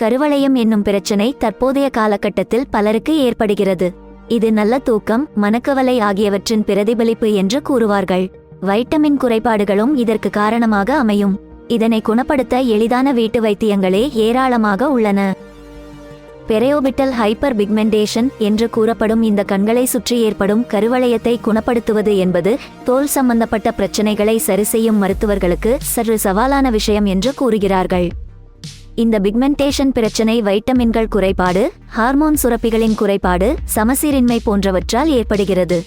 கருவளையம் என்னும் பிரச்சனை தற்போதைய காலகட்டத்தில் பலருக்கு ஏற்படுகிறது. இது நல்ல தூக்கம் மனக்கவலை ஆகியவற்றின் பிரதிபலிப்பு என்று கூறுவார்கள். வைட்டமின் குறைபாடுகளும் இதற்கு காரணமாக அமையும். இதனை குணப்படுத்த எளிதான வீட்டு வைத்தியங்களே ஏராளமாக உள்ளன. பெரையோபிட்டல் ஹைப்பர் பிக்மெண்டேஷன் என்று கூறப்படும் இந்த கண்களை சுற்றி ஏற்படும் கருவளையத்தை குணப்படுத்துவது என்பது தோல் சம்பந்தப்பட்ட பிரச்சனைகளை சரிசெய்யும் மருத்துவர்களுக்கு சற்று சவாலான விஷயம் என்று கூறுகிறார்கள். இந்த பிக்மெண்டேஷன் பிரச்சனை வைட்டமின்கள் குறைபாடு ஹார்மோன் சுரப்பிகளின் குறைபாடு சமசீரின்மை போன்றவற்றால் ஏற்படுகிறது.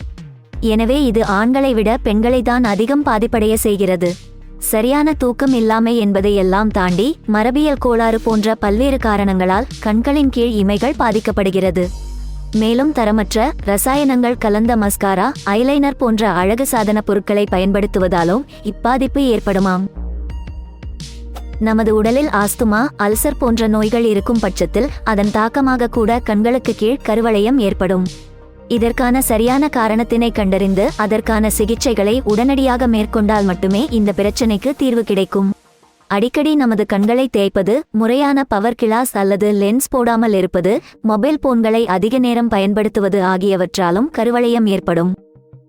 எனவே இது ஆண்களை விட பெண்களை தான் அதிகம் பாதிப்படைய செய்கிறது. சரியான தூக்கம் இல்லாமை என்பதை எல்லாம் தாண்டி மரபியல் கோளாறு போன்ற பல்வேறு காரணங்களால் கண்களின் கீழ் இமைகள் பாதிக்கப்படுகிறது. மேலும் தரமற்ற ரசாயனங்கள் கலந்த மஸ்காரா ஐலைனர் போன்ற அழகு சாதன பொருட்களை பயன்படுத்துவதாலும் இப்பாதிப்பு ஏற்படுமாம். நமது உடலில் ஆஸ்துமா அல்சர் போன்ற நோய்கள் இருக்கும் பட்சத்தில் அதன் தாக்கமாக கூட கண்களுக்கு கீழ் கருவளையம் ஏற்படும். இதற்கான சரியான காரணத்தினை கண்டறிந்து அதற்கான சிகிச்சைகளை உடனடியாக மேற்கொண்டால் மட்டுமே இந்த பிரச்சனைக்கு தீர்வு கிடைக்கும். அடிக்கடி நமது கண்களை தேய்ப்பது முறையான பவர் கிளாஸ் அல்லது லென்ஸ் போடாமல் இருப்பது மொபைல் போன்களை அதிக நேரம் பயன்படுத்துவது ஆகியவற்றாலும் கருவளையம் ஏற்படும்.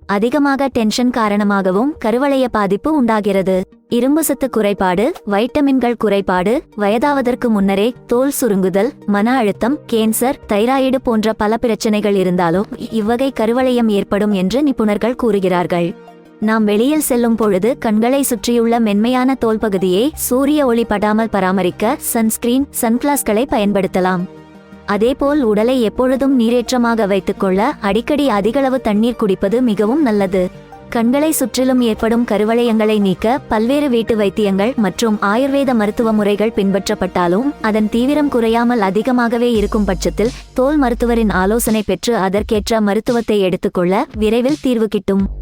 அதிகமாக டென்ஷன் காரணமாகவும் கருவளைய பாதிப்பு உண்டாகிறது. இரும்பு சத்து குறைபாடு வைட்டமின்கள் குறைபாடு வயதாவதற்கு முன்னரே தோல் சுருங்குதல் மன அழுத்தம் கேன்சர் தைராய்டு போன்ற பல பிரச்சனைகள் இருந்தாலும் இவ்வகை கருவளையம் ஏற்படும் என்று நிபுணர்கள் கூறுகிறார்கள். நாம் வெளியில் செல்லும் பொழுது கண்களை சுற்றியுள்ள மென்மையான தோல் பகுதியை சூரிய ஒளி படாமல் பராமரிக்க சன்ஸ்கிரீன் சன்கிளாஸ்களை பயன்படுத்தலாம். அதேபோல் உடலை எப்பொழுதும் நீரேற்றமாக வைத்துக்கொள்ள அடிக்கடி அதிகளவு தண்ணீர் குடிப்பது மிகவும் நல்லது. கண்களை சுற்றிலும் ஏற்படும் கருவளையங்களை நீக்க பல்வேறு வீட்டு வைத்தியங்கள் மற்றும் ஆயுர்வேத மருத்துவ முறைகள் பின்பற்றப்பட்டாலும் அதன் தீவிரம் குறையாமல் அதிகமாகவே இருக்கும் பட்சத்தில் தோல் மருத்துவரின் ஆலோசனை பெற்று அதற்கேற்ற மருத்துவத்தை எடுத்துக்கொள்ள விரைவில் தீர்வு கிட்டும்.